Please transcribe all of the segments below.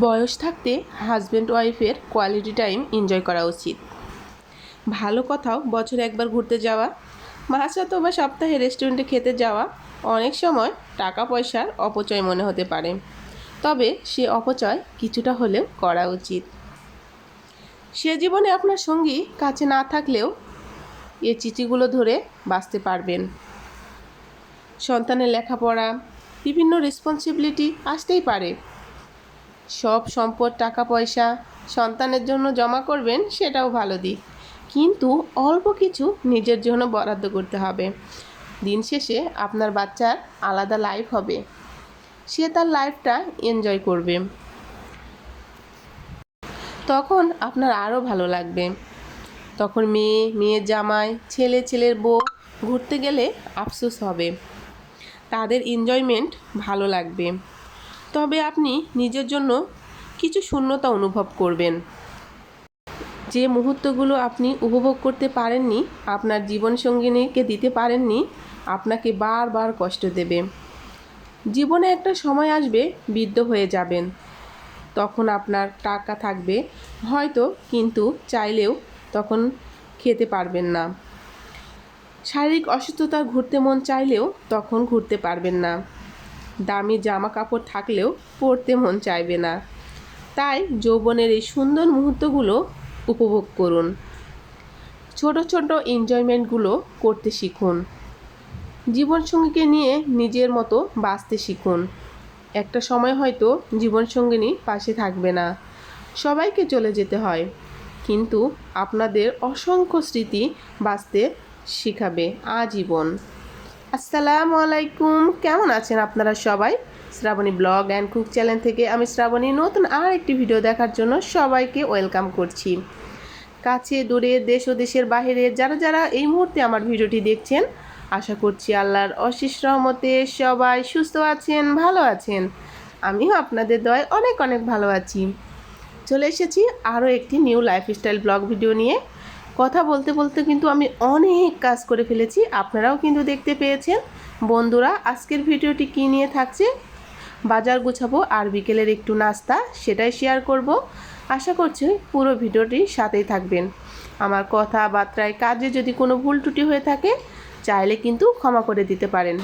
বয়স থাকতে হাজব্যান্ড ওয়াইফের কোয়ালিটি টাইম এনজয় করা উচিত। ভালো কথাও বছরে একবার ঘুরতে যাওয়া মাসে অথবা সপ্তাহে রেস্টুরেন্টে খেতে যাওয়া, অনেক সময় টাকা পয়সার অপচয় মনে হতে পারে। তবে সে অপচয় কিছুটা হলেও করা উচিত। সে জীবনে আপনার সঙ্গী কাছে না থাকলেও এ চিঠিগুলো ধরে বাঁচতে পারবেন। সন্তানের লেখাপড়া, বিভিন্ন রেসপন্সিবিলিটি আসতেই পারে। সব সম্পদ, টাকা, পয়সা সন্তানের জন্য জমা করবেন, সেটাও ভালো দিক। কিন্তু অল্প কিছু নিজের জন্য বরাদ্দ করতে হবে। দিন শেষে আপনার বাচ্চার আলাদা লাইফ হবে। সে তার লাইফটা এনজয় করবে। তখন আপনার আরও ভালো লাগবে। তখন মেয়ে, মেয়ের জামাই, ছেলে, ছেলের বউ ঘুরতে গেলে আফসোস হবে। তাদের এনজয়মেন্ট ভালো লাগবে। তবে আপনি নিজের জন্য কিছু শূন্যতা অনুভব করবেন। যে মুহূর্তগুলো আপনি উপভোগ করতে পারেননি, আপনার জীবনসঙ্গিনীকে দিতে পারেননি, আপনাকে বারবার কষ্ট দেবে। জীবনে একটা সময় আসবে বৃদ্ধ হয়ে যাবেন। তখন আপনার টাকা থাকবে, হয়তো কিন্তু চাইলেও তখন খেতে পারবেন না। শারীরিক অসুস্থতার ঘুরতে মন চাইলেও তখন ঘুরতে পারবেন না। দামি জামা কাপড় থাকলেও পরতে মন চাইবে না। তাই যৌবনের এই সুন্দর মুহূর্তগুলো উপভোগ করুন। ছোট ছোট এনজয়মেন্টগুলো করতে শিখুন। জীবনসঙ্গীকে নিয়ে নিজের মতো বাঁচতে শিখুন। একটা সময় হয়তো জীবনসঙ্গিনী পাশে থাকবে না। সবাইকে চলে যেতে হয়। কিন্তু আপনাদের অসংখ্য স্মৃতি বাঁচতে শিখাবে আজীবন। আসসালামু আলাইকুম। কেমন আছেন আপনারা সবাই? Shrabani blog and cook channel থেকে আমি শ্রাবণী নতুন আর একটি ভিডিও দেখার জন্য সবাইকে ওয়েলকাম করছি। কাছে, দূরে, দেশ ও দেশের বাইরে যারা যারা এই মুহূর্তে আমার ভিডিওটি দেখছেন, আশা করছি আল্লাহর অশেষ রহমতে সবাই সুস্থ আছেন, ভালো আছেন। আমিও আপনাদের দয় অনেক অনেক ভালো আছি। চলে এসেছি আরও একটি নিউ লাইফস্টাইল ব্লগ ভিডিও নিয়ে। কথা বলতে বলতে কিন্তু আমি অনেক কাজ করে ফেলেছি। আপনারাও কিন্তু দেখতে পেয়েছেন। বন্ধুরা, আজকের ভিডিওটি কী নিয়ে থাকছে? বাজার গুছাবো আর বিকেলের একটু নাস্তা সেটাই শেয়ার করব। আশা করছি পুরো ভিডিওটি সাথেই থাকবেন। আমার কথাবার্তায়, কাজে যদি কোনো ভুল ত্রুটি হয়ে থাকে, চাইলে কিন্তু ক্ষমা করে দিতে পারেন।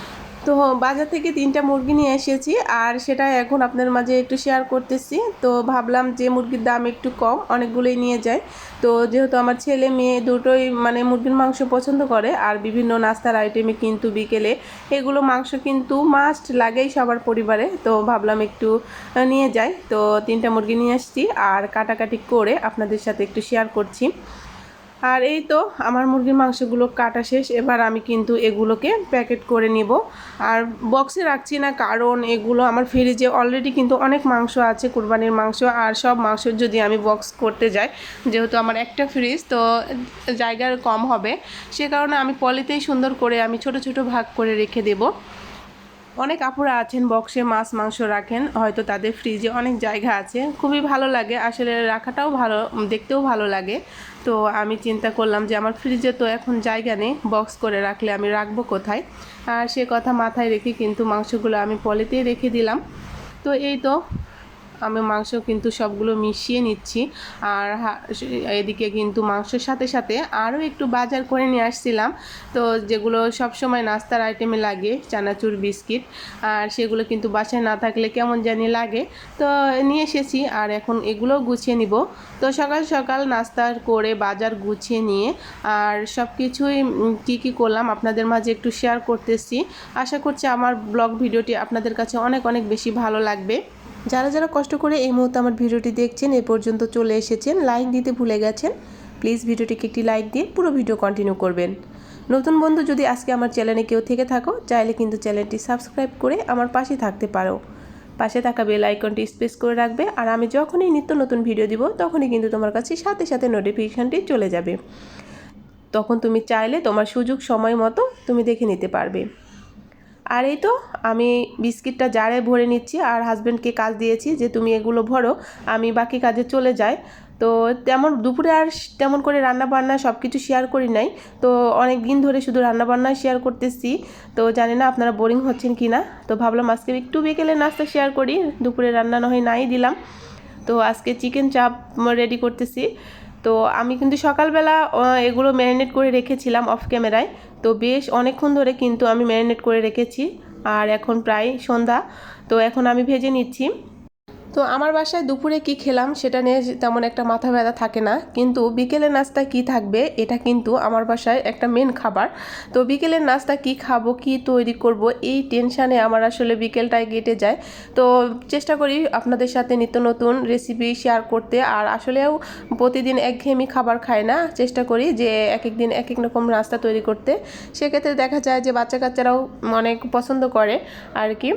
তো বাজার থেকে তিনটা মুরগি নিয়ে এসেছি আর সেটা এখন আপনার মাঝে একটু শেয়ার করতেছি। তো ভাবলাম যে মুরগির দাম একটু কম, অনেকগুলোই নিয়ে যায় তো যেহেতু আমার ছেলে, মেয়ে দুটোই মানে মুরগির মাংস পছন্দ করে আর বিভিন্ন নাস্তার আইটেমে কিন্তু বিকেলে এগুলো মাংস কিন্তু মাস্ট লাগেই সবার পরিবারে। তো ভাবলাম একটু নিয়ে যাই। তো তিনটা মুরগি নিয়ে আসছি আর কাটাকাটি করে আপনাদের সাথে একটু শেয়ার করছি। আর এই তো আমার মুরগির মাংসগুলো কাটা শেষ। এবার আমি কিন্তু এগুলোকে প্যাকেট করে নিব। আর বক্সে রাখছি না, কারণ এগুলো আমার ফ্রিজে অলরেডি কিন্তু অনেক মাংস আছে, কুরবানির মাংস। আর সব মাংস যদি আমি বক্স করতে যাই, যেহেতু আমার একটা ফ্রিজ তো জায়গার কম হবে। সে কারণে আমি পলিতেই সুন্দর করে আমি ছোট ছোট ভাগ করে রেখে দেবো। অনেক আপুরা আছেন, বক্সে মাছ, মাংস রাখেন, হয়তো তাদের ফ্রিজে অনেক জায়গা আছে। খুবই ভালো লাগে, আসলে রাখাটাও ভালো, দেখতেও ভালো লাগে। তো আমি চিন্তা করলাম যে আমার ফ্রিজে তো এখন জায়গা নেই বক্স করে রাখলে আমি রাখব কোথায়? আর সে কথা মাথায় রেখে কিন্তু মাংসগুলো আমি পলিতেই রেখে দিলাম। তো এই তো আমি মাংস কিন্তু সবগুলো মিশিয়ে নিচ্ছি। আর এদিকে কিন্তু মাংসের সাথে সাথে আরও একটু বাজার করে নিয়ে আসছিলাম। তো যেগুলো সব সময় নাস্তার আইটেমে লাগে, চানাচুর, বিস্কিট, আর সেগুলো কিন্তু বাসায় না থাকলে কেমন জানি লাগে। তো নিয়ে এসেছি আর এখন এগুলো গুছিয়ে নিব। তো সকাল সকাল নাস্তা করে বাজার গুছিয়ে নিয়ে আর সব কিছুই কী কী করলাম আপনাদের মাঝে একটু শেয়ার করতেছি। আশা করছি আমার ব্লগ ভিডিওটি আপনাদের কাছে অনেক অনেক বেশি ভালো লাগবে। যারা যারা কষ্ট করে এই মুহূর্তে আমার ভিডিওটি দেখছেন, এ পর্যন্ত চলে এসেছেন লাইক দিতে ভুলে গেছেন, প্লিজ ভিডিওটিকে একটি লাইক দিয়ে পুরো ভিডিও কন্টিনিউ করবেন। নতুন বন্ধু যদি আজকে আমার চ্যানেলে কেউ থেকে থাকো, চাইলে কিন্তু চ্যানেলটি সাবস্ক্রাইব করে আমার পাশে থাকতে পারো। পাশে থাকা বেল আইকনটি স্পেস করে রাখবে আর আমি যখনই নিত্য নতুন ভিডিও দিব, তখনই কিন্তু তোমার কাছে সাথে সাথে নোটিফিকেশানটি চলে যাবে। তখন তুমি চাইলে তোমার সুযোগ সময় মতো তুমি দেখে নিতে পারবে। আর এই তো, আমি বিস্কিটটা জারে ভরে নিচ্ছি আর হাজব্যান্ডকে কাজ দিয়েছি যে তুমি এগুলো ভরো, আমি বাকি কাজে চলে যাই। তো তেমন দুপুরে আর তেমন করে রান্না বান্না সব কিছু শেয়ার করি নাই। তো অনেক দিন ধরে শুধু রান্না বান্না শেয়ার করতেছি। তো জানি না আপনারা বোরিং হচ্ছেন কি না তো ভাবলাম আজকে একটু বিকেলে নাস্তা শেয়ার করি, দুপুরে রান্না না হয় নাই দিলাম। তো আজকে চিকেন চাপ রেডি করতেছি। তো আমি কিন্তু সকালবেলা এগুলো ম্যারিনেট করে রেখেছিলাম অফ ক্যামেরায় তো বেশ অনেকক্ষণ ধরে কিন্তু আমি ম্যারিনেট করে রেখেছি। আর এখন প্রায় সন্ধ্যা। তো এখন আমি ভেজে নিচ্ছি। তো আমার বাসায় দুপুরে কি খেলাম সেটা নিয়ে তেমন একটা মাথা ব্যথা থাকে না। কিন্তু বিকেলের নাস্তা কি থাকবে এটা কিন্তু আমার বাসায় একটা মেন খাবার। তো বিকেলের নাস্তা কি খাব, কি তৈরি করব এই টেনশানে আমার আসলে বিকেলটায় কেটে যায়। তো চেষ্টা করি আপনাদের সাথে নিত্য নতুন রেসিপি শেয়ার করতে। আর আসলেও প্রতিদিন একঘেয়েমি খাবার খাই না। চেষ্টা করি যে এক এক দিন এক এক রকম নাস্তা তৈরি করতে। সেক্ষেত্রে দেখা যায় যে বাচ্চা কাচ্চারাও অনেক পছন্দ করে আর কি।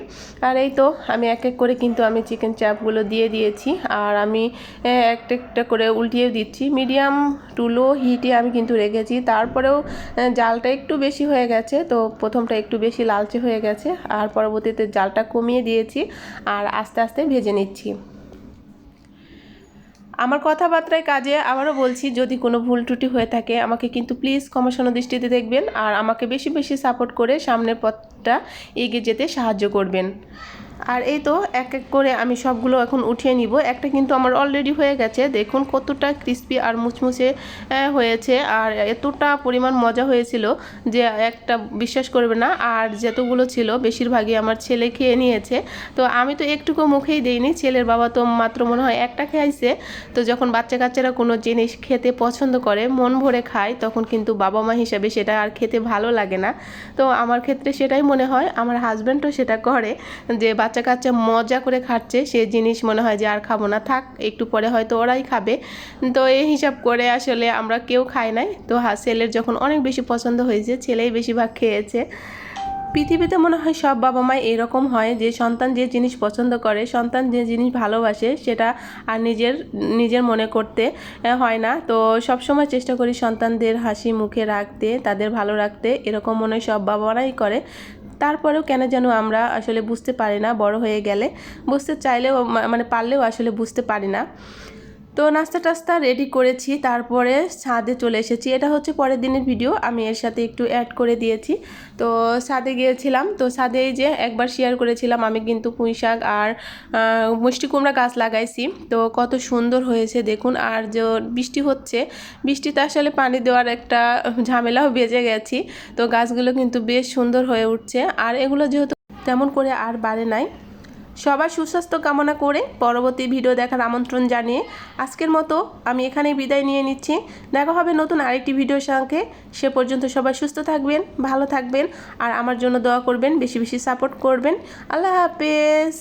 আর এই তো আমি এক এক করে কিন্তু আমি চিকেন চাপগুলো দিয়ে দিয়েছি। আর আমি একটা একটা করে উল্টিয়ে দিচ্ছি। মিডিয়াম টু লো হিটে আমি কিন্তু রেখেছি। তারপরেও জালটা একটু বেশি হয়ে গেছে, তো প্রথমটা একটু বেশি লালচে হয়ে গেছে। আর পরবর্তীতে জালটা কমিয়ে দিয়েছি আর আস্তে আস্তে ভেজে নিচ্ছি। আমার কথাবার্তায় কাজে আবারও বলছি, যদি কোনো ভুল ত্রুটি হয়ে থাকে, আমাকে কিন্তু প্লিজ ক্ষমাসন দৃষ্টিতে দেখবেন। আর আমাকে বেশি বেশি সাপোর্ট করে সামনের পথটা এগিয়ে যেতে সাহায্য করবেন। আর এই তো এক এক করে আমি সবগুলো এখন উঠিয়ে নিব। একটা কিন্তু আমার অলরেডি হয়ে গেছে। দেখুন কতটা ক্রিস্পি আর মুচমুচে হয়েছে। আর এতটা পরিমাণ মজা হয়েছিল যে একটা বিশ্বাস করবে না। আর যতগুলো ছিল, বেশিরভাগই আমার ছেলে খেয়ে নিয়েছে। তো আমি তো একটুকু মুখেই দেইনি। ছেলের বাবা তো মাত্র মনে হয় একটা খাইছে। তো যখন বাচ্চা কাচ্চারা কোনো জিনিস খেতে পছন্দ করে, মন ভরে খায়, তখন কিন্তু বাবা মা হিসাবে সেটা আর খেতে ভালো লাগে না। তো আমার ক্ষেত্রে সেটাই মনে হয়। আমার হাজব্যান্ডও সেটা করে যে বাচ্চা কাচ্চা মজা করে খাচ্ছে, সে জিনিস মনে হয় যে আর খাব না, থাক, একটু পরে হয়তো ওরাই খাবে। তো এই হিসাব করে আসলে আমরা কেউ খাই নাই। তো ছেলের যখন অনেক বেশি পছন্দ হয়েছে, ছেলেই বেশিরভাগ খেয়েছে। পৃথিবীতে মনে হয় সব বাবা মাই এরকম হয় যে সন্তান যে জিনিস পছন্দ করে, সন্তান যে জিনিস ভালোবাসে, সেটা আর নিজের নিজের মনে করতে হয় না। তো সব সময় চেষ্টা করি সন্তানদের হাসি মুখে রাখতে, তাদের ভালো রাখতে, এরকম মনে হয় সব বাবা মারাই করে। তারপরেও কেন যেন আমরা আসলে বুঝতে পারি না, বড় হয়ে গেলে। বুঝতে চাইলেও মানে পারলেও আসলে বুঝতে পারি না। তো নাস্তা টাস্তা রেডি করেছি, তারপরে ছাদে চলে এসেছি। এটা হচ্ছে পরের দিনের ভিডিও আমি এর সাথে একটু অ্যাড করে দিয়েছি। তো ছাদে গিয়েছিলাম, তো ছাদে যে একবার শেয়ার করেছিলাম, আমি কিন্তু পুঁই শাক আর মিষ্টি কুমড়া গাছ লাগাইছি। তো কত সুন্দর হয়েছে দেখুন, আর যে বৃষ্টি হচ্ছে, বৃষ্টিতে আসলে পানি দেওয়ার একটা ঝামেলাও বেজে গেছি। তো গাছগুলো কিন্তু বেশ সুন্দর হয়ে উঠছে, আর এগুলো যেহেতু তেমন করে আর বাড়ে নাই সবার সুস্বাস্থ্য কামনা করে পরবর্তী ভিডিও দেখার আমন্ত্রণ জানিয়ে আজকের মতো আমি এখানেই বিদায় নিয়ে নিচ্ছি। দেখা হবে নতুন আরেকটি ভিডিওর সঙ্গে। সে পর্যন্ত সবাই সুস্থ থাকবেন, ভালো থাকবেন, আর আমার জন্য দোয়া করবেন, বেশি বেশি সাপোর্ট করবেন। আল্লাহ হাফেজ।